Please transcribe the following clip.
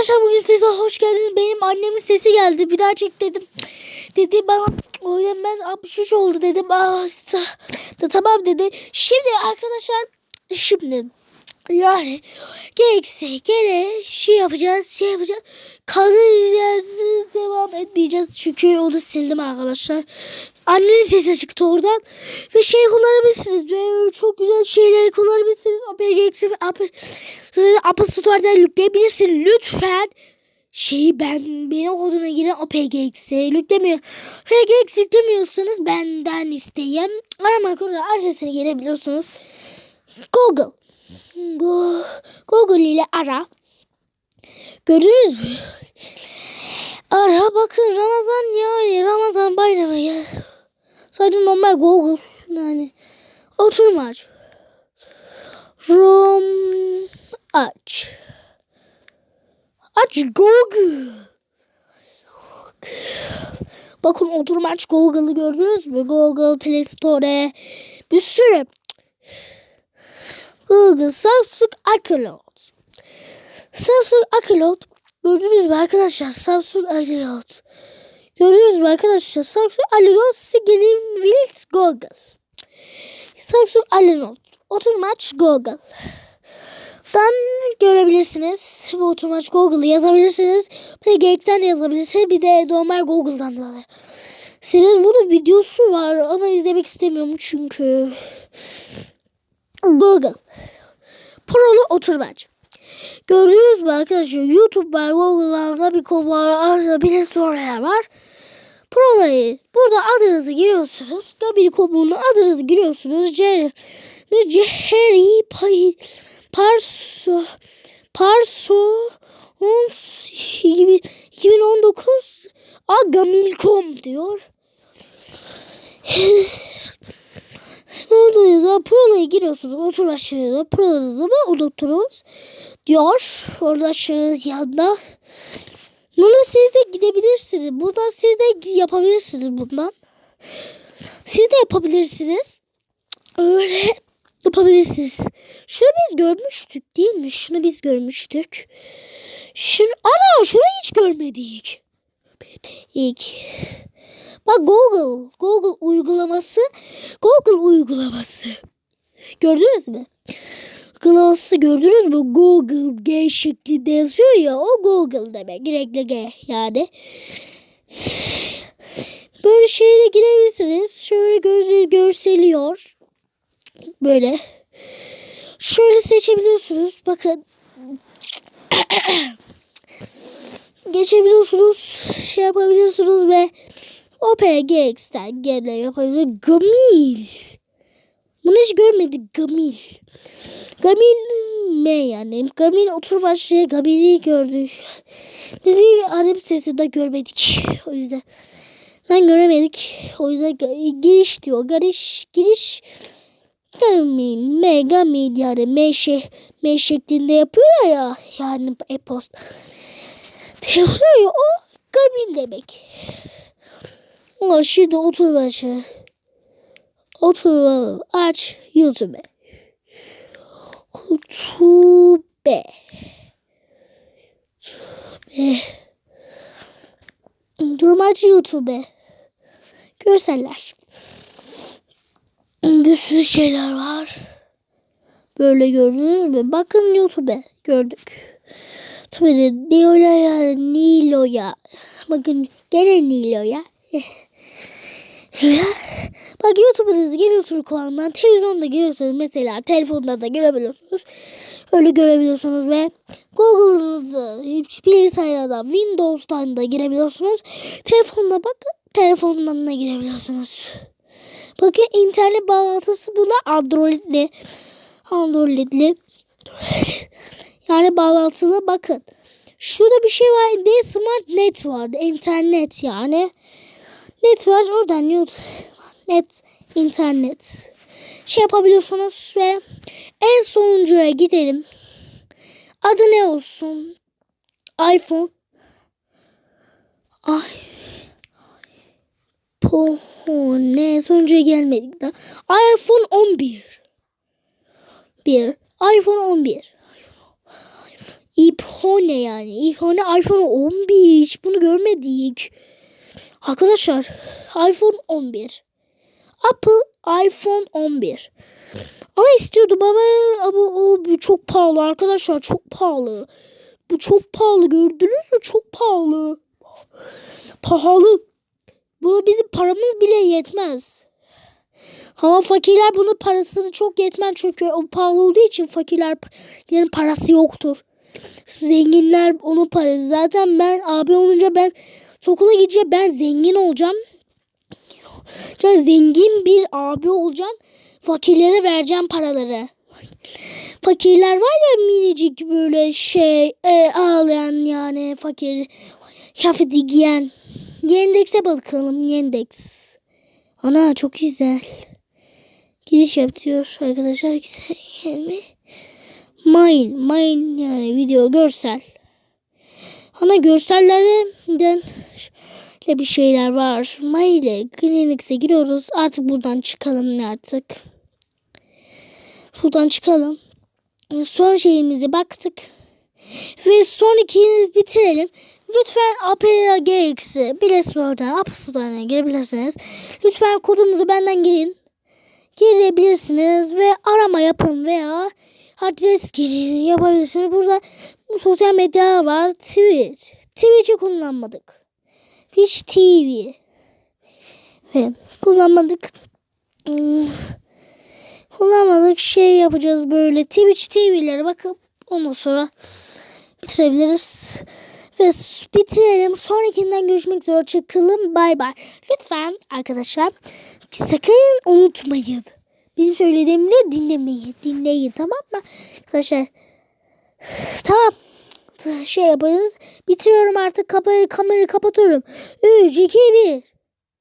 Arkadaşlar bugün size hoş geldiniz. Benim annemin sesi geldi. Bir daha çek dedim. Dedi bana o yüzden ben 63 oldu dedim. Aa, ta- da, tamam dedi. Şimdi arkadaşlar şimdi yani gerekse gene şey yapacağız şey yapacağız. Kalacağız devam etmeyeceğiz. Çünkü onu sildim arkadaşlar. Annenin sesi çıktı oradan. Ve şey kullanabilirsiniz. Ve çok güzel şeyleri kullanabilirsiniz. Opera Galaxy ve Apple, Store'dan yükleyebilirsiniz. Lütfen şeyi ben benim koduma giren Opera Galaxy yüklemiyor. Galaxy yüklemiyorsanız benden isteyen arama koduna adresini girebiliyorsunuz. Google. Go- Google ile ara. Gördünüz mü? Ara bakın Ramazan ya Ramazan bayramı ya. Sadece normal Google yani. Oturma aç. Rom aç. Aç Google. Bakın oturma aç Google'ı gördünüz mü? Google Play Store bir sürü. Google Samsung Acrobat. Samsung Acrobat gördünüz mü arkadaşlar? Samsung Acrobat. Gördünüz mü arkadaşlar? Samsung Acrobat Signin Wheels Google. Samsung Acrobat. Oturmaç Google. Dan görebilirsiniz. Bu oturmaç Google'ı yazabilirsiniz. PGX'den de yazabilirsiniz. Bir de normal Google'dan da. Senin bunun videosu var ama izlemek istemiyorum çünkü. Google. Prolu oturmaç. Gördünüz mü arkadaşlar? YouTube var, Google var, Navico var, Arza, Play Store'lar var. Pro'ları burada adınızı giriyorsunuz. Gabil.com'un adınızı giriyorsunuz. Jerry, Jerry Pay, Parso, Parso, 2019 Agamil.com diyor. Orada yazan Pro'ya giriyorsunuz. Otur aşağıya. Pro'larınızı mı unuttunuz? Diyor. Orada aşağı yanda. Bunu siz de gidebilirsiniz. Buradan siz de yapabilirsiniz bundan. Siz de yapabilirsiniz. Öyle yapabilirsiniz. Şunu biz görmüştük değil mi? Şunu biz görmüştük. Şunu, ana şunu hiç görmedik. İlk. Bak Google. Google uygulaması. Google uygulaması. Gördünüz mü? Uygulaması gördünüz mü? Google G şeklinde yazıyor ya. O Google demek. Renkli G yani. Böyle şeyle girebilirsiniz. Şöyle gör görseliyor. Böyle. Şöyle seçebiliyorsunuz. Bakın. Geçebiliyorsunuz. Şey yapabiliyorsunuz ve Opera GX'ten gene yapabiliyorsunuz. Gamil. Bunu hiç görmedik. Gamil. Gamil ne yani? Gamil oturma şey Gamil'i gördük. Bizi Arap sesi de görmedik. O yüzden ben göremedik. O yüzden giriş diyor. Giriş giriş Gamil, me, gamil yani me, şey, me şeklinde yapıyorlar ya. Yani e-post. Diyorlar ya o gamil demek. Ama şimdi otur başı. Otur aç YouTube. YouTube. YouTube. Durmaç YouTube. Görseller. Bir sürü şeyler var. Böyle gördünüz mü? Bakın YouTube gördük. Tabii diyorlar ya Nilo'ya. Bakın gene Nilo'ya. Bak YouTube'ınızı geliyorsunuz kulağından. Televizyonda giriyorsunuz mesela. Telefonda da görebiliyorsunuz. Öyle görebiliyorsunuz ve Google'ınızı bilgisayardan Windows'tan da girebiliyorsunuz. Telefonda bakın. Telefondan da girebiliyorsunuz. Bakın internet bağlantısı buna Android'li. Android'li. Yani bağlantılı bakın. Şurada bir şey var. Ne smart net var. İnternet yani. Net var. Oradan YouTube. Net. internet. Şey yapabiliyorsunuz ve en sonuncuya gidelim. Adı ne olsun? iPhone. Ay. Po ne sonuncuya gelmedik daha. iPhone 11. 1. iPhone 11. iPhone yani. iPhone iPhone 11. Hiç bunu görmedik. Arkadaşlar iPhone 11. Apple iPhone 11. Ama istiyordum ama, ama o çok pahalı arkadaşlar çok pahalı. Bu çok pahalı gördünüz mü? Çok pahalı. Pahalı. Buna bizim paramız bile yetmez. Ama fakirler bunun parasını çok yetmez çünkü o pahalı olduğu için fakirlerin parası yoktur. Zenginler onun parası. Zaten ben abi olunca ben okula gidince ben zengin olacağım. Yani zengin bir abi olacağım. Fakirlere vereceğim paraları. Fakirler var ya minicik böyle şey e, ağlayan yani fakir kıyafeti giyen. Yendex'e bakalım Yendex. Ana çok güzel. Giriş yapıyor arkadaşlar. Güzel mi? Mine, mine yani video görsel. Ana görsellerden şöyle bir şeyler var. Mine ile Clinics'e giriyoruz. Artık buradan çıkalım artık. Buradan çıkalım. Son şeyimize baktık. Ve son ikiyi bitirelim. Lütfen Opera GX'i Play Store'dan App Store'dan girebilirsiniz. Lütfen kodumuzu benden girin. Girebilirsiniz ve arama yapın veya adres girin yapabilirsiniz. Burada bu sosyal medya var. Twitch. Twitch'i kullanmadık. Twitch TV. Ve kullanmadık. Kullanmadık şey yapacağız böyle Twitch TV'lere bakıp ondan sonra bitirebiliriz. Ve bitirelim. Sonrakinden görüşmek üzere. Çıkalım. Bay bay. Lütfen arkadaşlar sakın unutmayın. Benim söylediğimde dinlemeyi dinleyin tamam mı? Arkadaşlar tamam şey yaparız. Bitiriyorum artık kamerayı, kamerayı kapatıyorum. 3, 2, 1.